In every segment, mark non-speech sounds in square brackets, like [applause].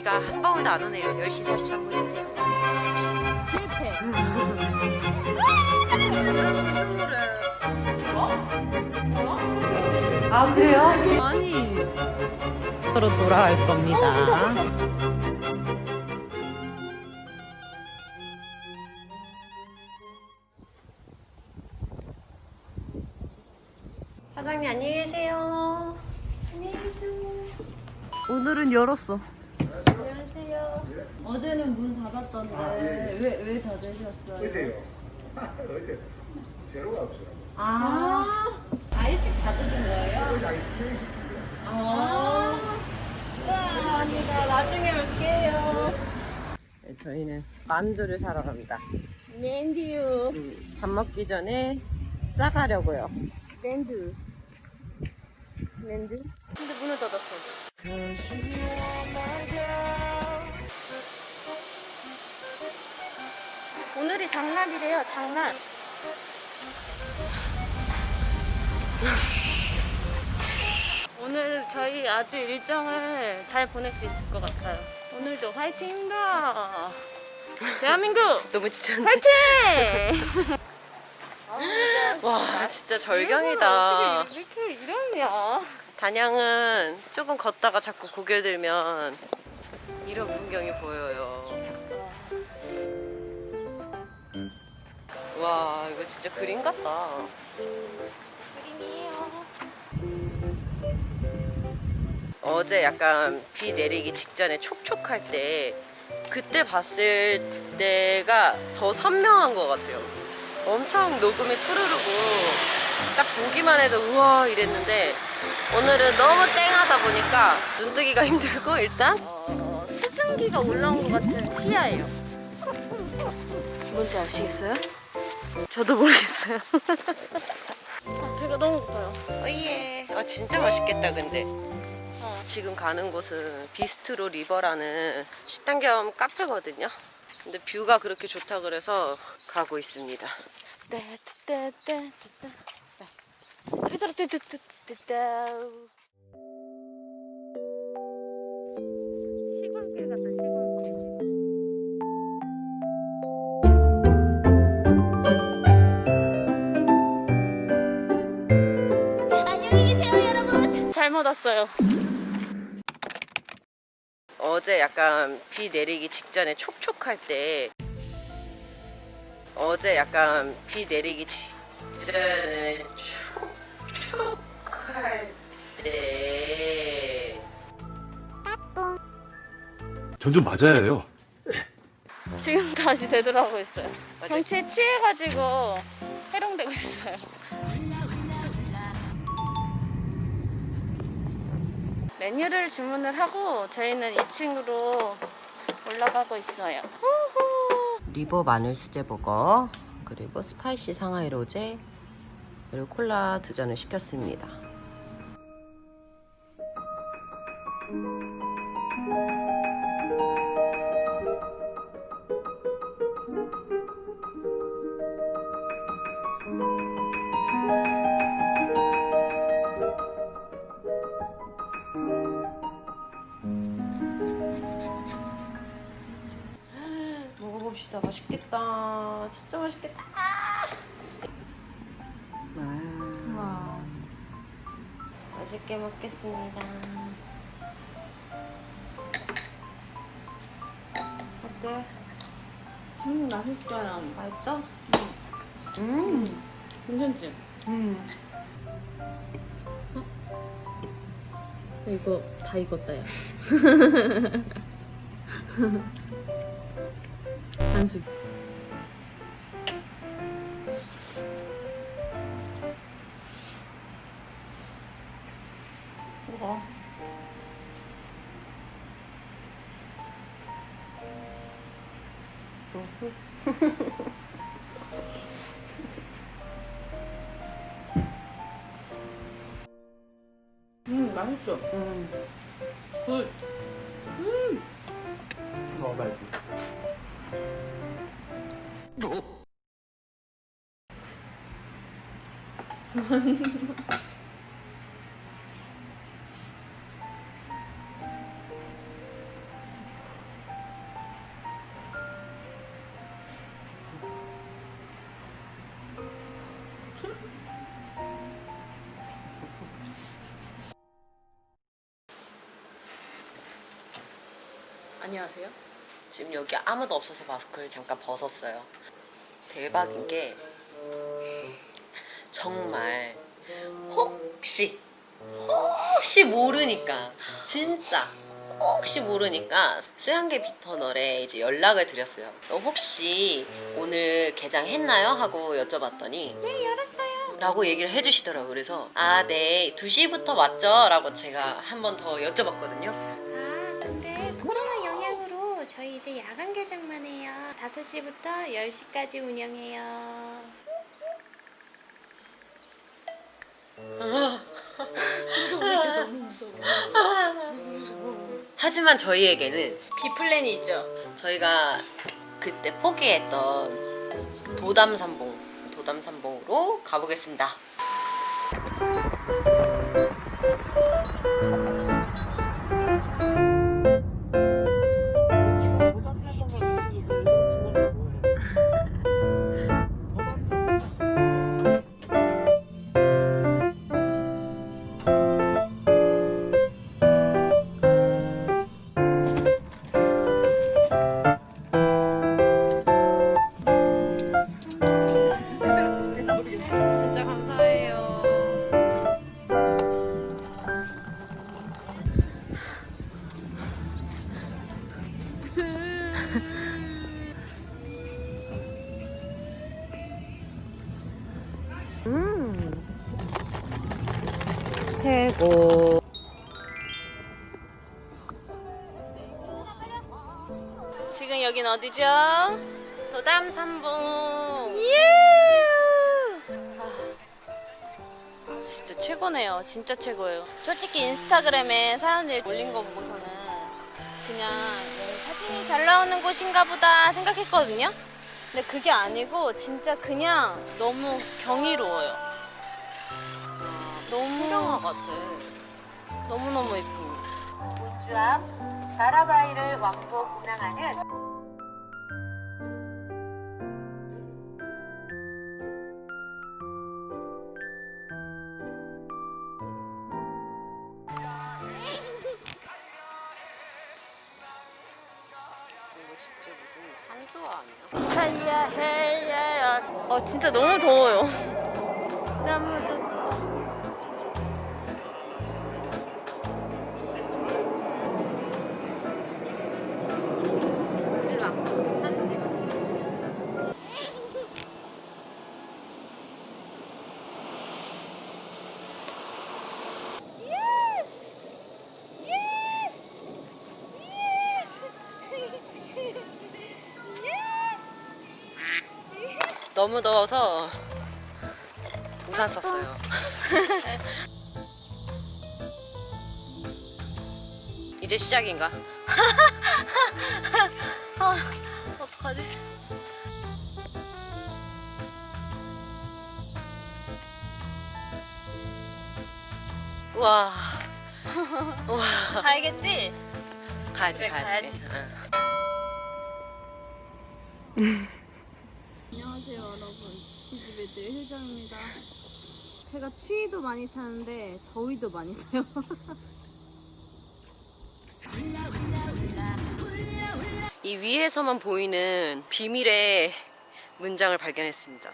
비가 한 방울도 안 오네요. 10시 43분인데요. 실패. 아 그래요? 아니. 으로 돌아갈 겁니다. 사장님 안녕히 계세요. 오늘은 열었어. 어제는 문 닫았던데 왜왜 닫으셨어요? 어제요. [laughs] 어제 제로가 없어요. 아, 아 일찍 닫으신 거예요? 약 3시쯤이요. 아, 감사합니다. 나중에 올게요. 네, 저희는 만두를 사러 갑니다. 랜디유. 음, 밥 먹기 전에 싸가려고요. 랜드. 랜드? 근데 문을 닫았어. 오늘이 장날이래요, 장날. 오늘 저희 아주 일정을 잘 보낼 수 있을 것 같아요. 오늘도 화이팅입니다. 대한민국 [laughs] 너무 지쳤네. 화이팅! [laughs] 와 진짜 절경이다. 어떻게 이렇게 이러냐? 단양은 조금 걷다가 자꾸 고개 들면 이런 풍경이 보여요. 와 이거 진짜 그림 같다. 그림이에요. 어제 약간 비 내리기 직전에 촉촉할 때 그때 봤을 때가 더 선명한 것 같아요. 엄청 녹음이 푸르르고 딱 보기만 해도 우와 이랬는데 오늘은 너무 쨍하다 보니까 눈뜨기가 [laughs] 힘들고 일단 어, 수증기가 올라온 것 같은 시야예요. 뭔지 아시겠어요? 저도 모르겠어요. 아, [laughs] 배가 너무 고파요. 오예. 아 진짜 맛있겠다 근데. 지금 가는 곳은 비스트로 리버라는 식당 겸 카페거든요. 근데 뷰가 그렇게 좋다 그래서 가고 있습니다. 시골길 왔어요. 어제 약간 비 내리기 직전에 촉촉할 때 어제 약간 비 내리기 직전에 촉촉할 때 전 좀 맞아야 해요. 지금 다시 되돌아오고 있어요. 맞아. 경치에 취해가지고 메뉴를 주문을 하고 저희는 2층으로 올라가고 있어요. 리버 마늘 수제 버거 그리고 스파이시 상하이 로제 그리고 콜라 두 잔을 시켰습니다. 맛있게 먹겠습니다. 어때? 음 맛있어요. 맛있어? 음. 괜찮지? 음. 이거 다 익었다 야. 반숙. 음 맛있죠. 음. 굿. 먹어야지. [laughs] 안녕하세요. 지금 여기 아무도 없어서 마스크를 잠깐 벗었어요. 대박인 게 정말 혹시 혹시 모르니까 진짜 혹시 모르니까 수양계 비터널에 이제 연락을 드렸어요. 어, 혹시 오늘 개장했나요? 하고 여쭤봤더니 네 열었어요. 라고 얘기를 해주시더라고요. 그래서 아 네 2시부터 맞죠? 라고 제가 한 번 더 여쭤봤거든요. 이제 야간 개장만 해요. 5시부터 10시까지 운영해요. 하지만 저희에게는 B 플랜이 있죠. 저희가 그때 포기했던 도담산봉 도담산봉으로 가보겠습니다. 지금 여긴 어디죠? 도담산봉. 아, 진짜 최고네요. 진짜 최고예요. 솔직히 인스타그램에 사람들이 올린 거 보고서는 그냥 뭐 사진이 잘 나오는 곳인가 보다 생각했거든요. 근데 그게 아니고 진짜 그냥 너무 경이로워요. 너무 영화 같아. 너무너무 예쁩니다. 우주암 자라바이를 왕복 운항하는 이거 진짜 무슨 산수화 아니야? 어 진짜 너무 더워요 너무 좋다 너무 더워서 우산 썼어요. [laughs] 이제 시작인가? [laughs] 어떡하지? 우와. [laughs] 우와. 가야겠지? 가야지, 그래, 가야지. 가야지. 응. 여러분 디즈베드의 효정입니다 제가 추위도 많이 타는데 더위도 많이 타요 [laughs] 이 위에서만 보이는 비밀의 문장을 발견했습니다.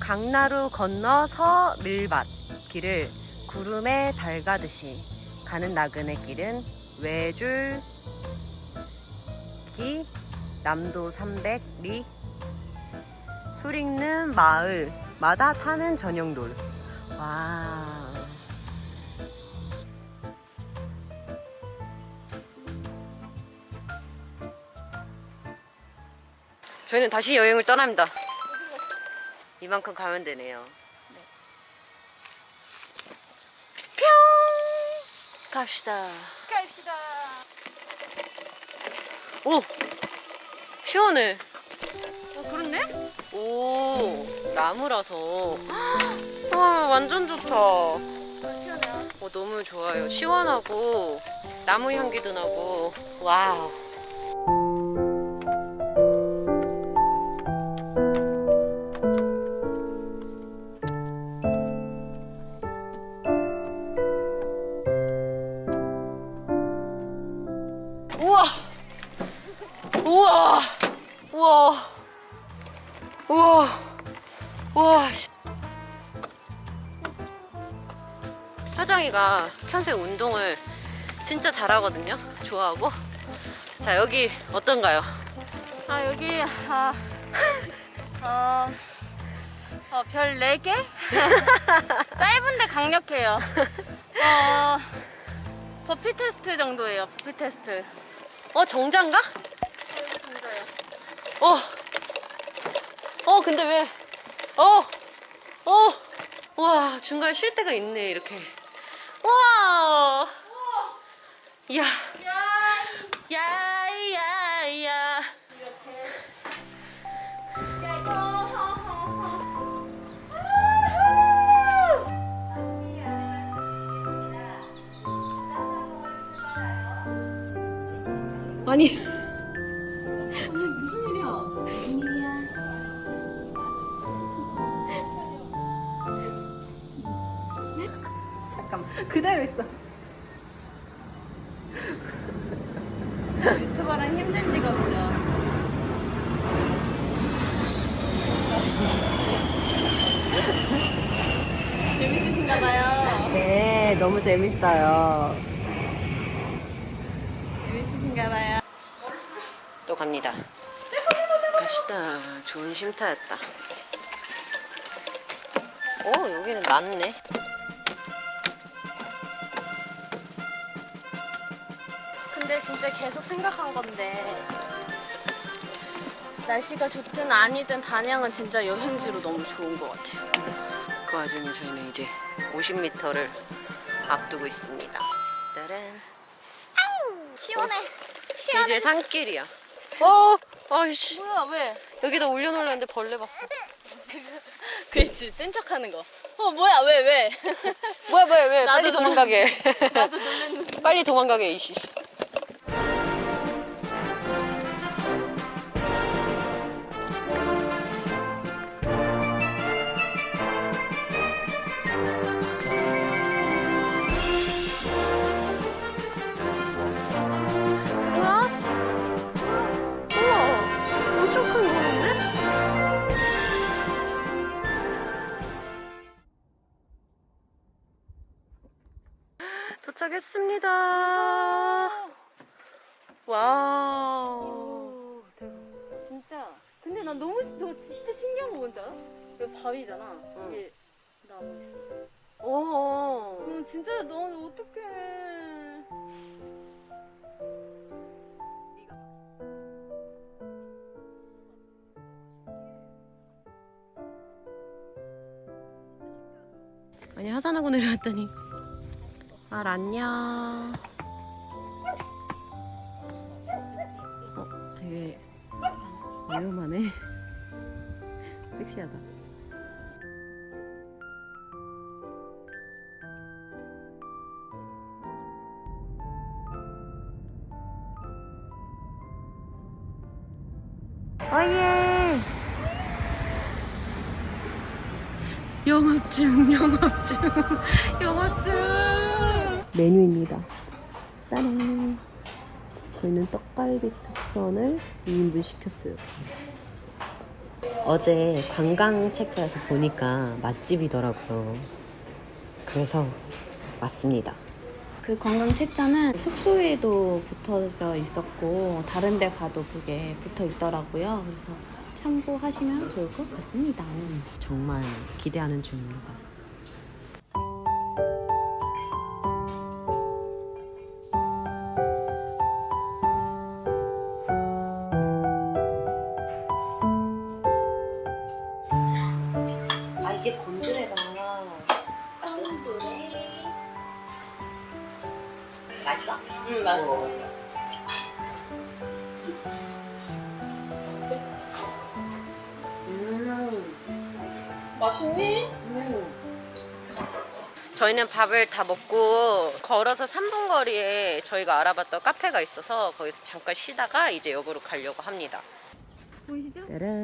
강나루 건너서 밀밭 길을 구름에 달가듯이 가는 나그네 길은 외줄 기 남도 300리 소리는 마을마다 타는 전용돌 와 저희는 다시 여행을 떠납니다. 이만큼 가면 되네요. 뿅! 갑시다. 갑시다 오! 시원해. 어 그렇네? 오, 나무라서. 와, 완전 좋다. 시원해요 어, 너무 좋아요. 시원하고, 나무 향기도 나고, 와우. 평생 운동을 진짜 잘하거든요. 좋아하고. 자, 여기 어떤가요? 아 여기 아, 어, 어, 별 4개? [laughs] 짧은데 강력해요. 어, 버피 테스트 정도예요. 버피 테스트. 어, 정자인가? 어. 어, 근데 왜? 어. 어. 와, 중간에 쉴 데가 있네, 이렇게. 와. 이야. 야, 야, 야. 아니. 너무 재밌어요. 재밌으신가 봐요. 또 갑니다. 가시다. 좋은 쉼터였다. 오 여기는 낫네. 근데 진짜 계속 생각한 건데 날씨가 좋든 아니든 단양은 진짜 여행지로 너무 좋은 것 같아요. 그 와중에 저희는 이제 50m를 앞두고 있습니다. 따란. 시원해. 이제 산길이야. 어? 아이씨. 뭐야 왜? 여기다 올려놓으려는데 벌레 봤어. [laughs] 그렇지 센 척 하는 거. 어 뭐야 왜 왜? 뭐야 뭐야 왜? 나도 빨리 도망가게. 나도 놀랐는데. 빨리 도망가게 이씨 도착했습니다. 와우. 진짜. 근데 난 너무 저 진짜 신기한 거 뭔지 알아? 여기 바위잖아. 이게 나무. 오. 응 진짜 넌 어떡해. 아니 하산하고 내려왔더니 [laughs] 말 안녕. 어, 되게 위험하네. [laughs] 섹시하다. 어예. 영업 중, 영업 중, [laughs] 영업 중. 메뉴입니다. 짜란. 저희는 떡갈비 특선을 2인분 시켰어요. 어제 관광 책자에서 보니까 맛집이더라고요. 그래서 왔습니다. 그 관광 책자는 숙소에도 붙어져 있었고 다른 데 가도 그게 붙어 있더라고요. 그래서 참고하시면 좋을 것 같습니다. 정말 기대하는 중입니다. 맛있어? 응 맞아. 맛있니? 저희는 밥을 다 먹고 걸어서 3분 거리에 저희가 알아봤던 카페가 있어서 거기서 잠깐 쉬다가 이제 역으로 가려고 합니다. 보이시죠? 짜란.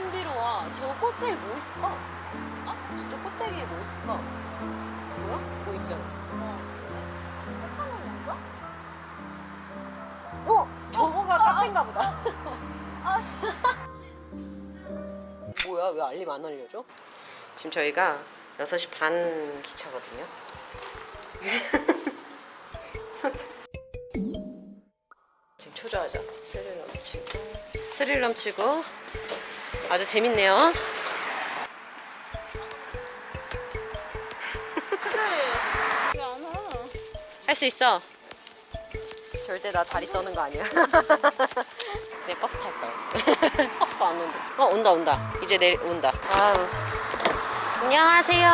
신비로워 저 꼭대기 뭐 있을까? 어? 저쪽 꼭대기에 뭐 있을까? 뭐야? 뭐 있잖아 잠깐만 뭔가? 어? 저거가 카페인가 보다 [laughs] 아, [laughs] 뭐야 왜 알림 안 알려줘? 지금 저희가 6시 반 기차거든요 [laughs] 지금 초조하죠? 스릴 넘치고 스릴 넘치고 아주 재밌네요? [laughs] 할 수 있어. 절대 나 다리 떠는 거 아니야. [laughs] 내 버스 탈 거야. [laughs] 버스 안 온다 어 온다 온다. 이제 내 온다. 아우 안녕하세요.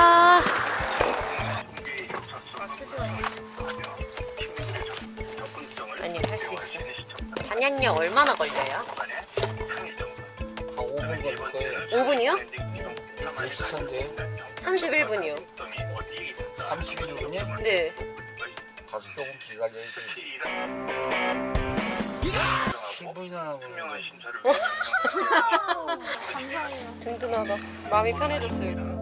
아니 할 수 있어. 단양역 얼마나 걸려요? 5분 걸릴 거예요. 5분이요? 6시인데 31분이요. 31분이 네. 가서 조금 기다려야지. 10분이나 남았는데 든든하다. 마음이 편해졌어요